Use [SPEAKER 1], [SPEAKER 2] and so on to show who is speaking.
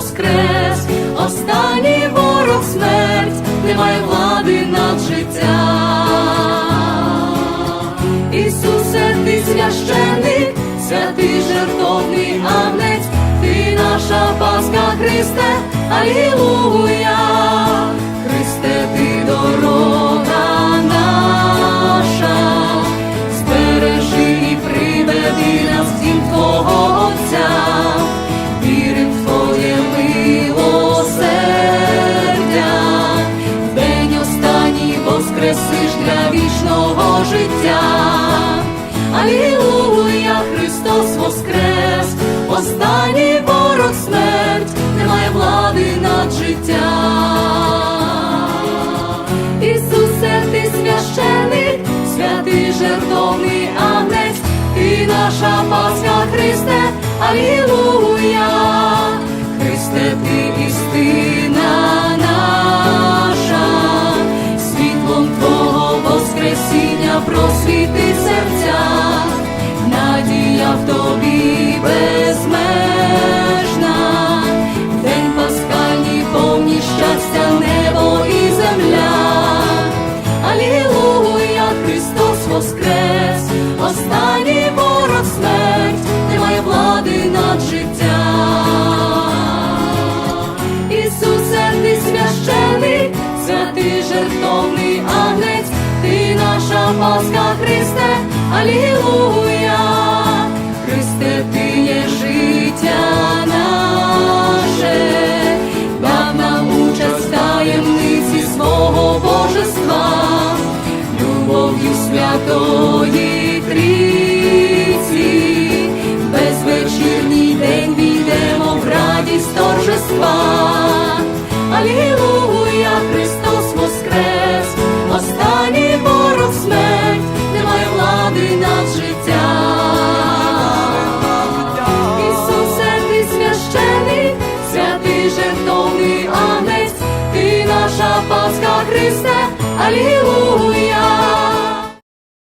[SPEAKER 1] воскрес, останній ворог смерть, немає влади над життя. Ісусе, ти священик, святий жертовний агнець, ти наша Пасха Христе, Алілуя. Вічного життя. Алілуя, Христос воскрес, останній ворог смерть, немає влади над життя. Ісусе, ти священик, святий жертовний агнець, ти наша Пасха, Христе, Алілуя, в тобі безмежна, день пасхальний повні щастя, небо і земля. Алілуя, Христос воскрес, останній ворог смерть, немає влади над життя. Ісусе, ти священик, святий жертовний агнець, ти наша Пасха, Христе, Алілуя, святої Трійці, безвечірній день війдемо в радість торжества. Алілуя, Христос воскрес, останній ворог смерть, немає влади над життя. Ісусе, ти священий, святий жертовний агнець, ти наша Пасха, Христе, Алілуя.